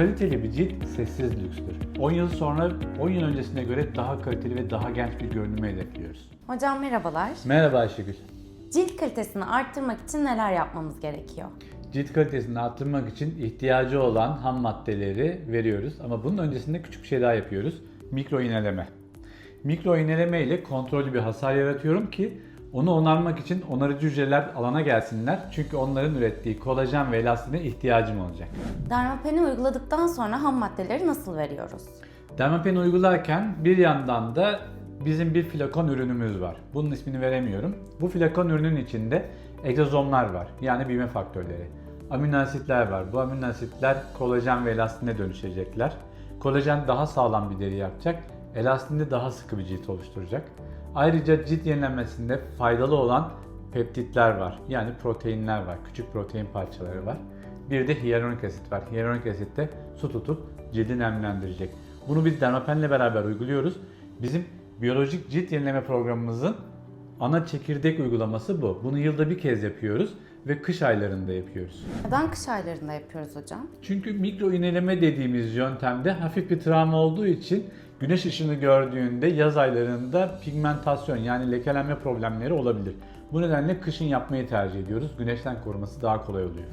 Kaliteli bir cilt sessiz lükstür. 10 yıl sonra 10 yıl öncesine göre daha kaliteli ve daha genç bir görünümü hedefliyoruz. Hocam merhabalar. Merhaba Ayşegül. Cilt kalitesini arttırmak için neler yapmamız gerekiyor? Cilt kalitesini arttırmak için ihtiyacı olan ham maddeleri veriyoruz ama bunun öncesinde küçük bir şey daha yapıyoruz. Mikro iğneleme. Mikro iğneleme ile kontrollü bir hasar yaratıyorum ki onu onarmak için onarıcı hücreler alana gelsinler. Çünkü onların ürettiği kolajen ve elastine ihtiyacım olacak. Dermapeni uyguladıktan sonra ham maddeleri nasıl veriyoruz? Dermapen uygularken bir yandan da bizim bir flakon ürünümüz var. Bunun ismini veremiyorum. Bu flakon ürünün içinde egzozomlar var. Yani büyüme faktörleri. Amino asitler var. Bu amino asitler kolajen ve elastine dönüşecekler. Kolajen daha sağlam bir deri yapacak. Elastin de daha sıkı bir cilt oluşturacak. Ayrıca cilt yenilenmesinde faydalı olan peptitler var. Yani proteinler var. Küçük protein parçaları var. Bir de hyaluronik asit var. Hyaluronik asit de su tutup cildi nemlendirecek. Bunu biz dermapenle beraber uyguluyoruz. Bizim biyolojik cilt yenileme programımızın ana çekirdek uygulaması bu. Bunu yılda bir kez yapıyoruz ve kış aylarında yapıyoruz. Neden kış aylarında yapıyoruz hocam? Çünkü mikro iğneleme dediğimiz yöntemde hafif bir travma olduğu için güneş ışını gördüğünde yaz aylarında pigmentasyon yani lekelenme problemleri olabilir. Bu nedenle kışın yapmayı tercih ediyoruz. Güneşten koruması daha kolay oluyor.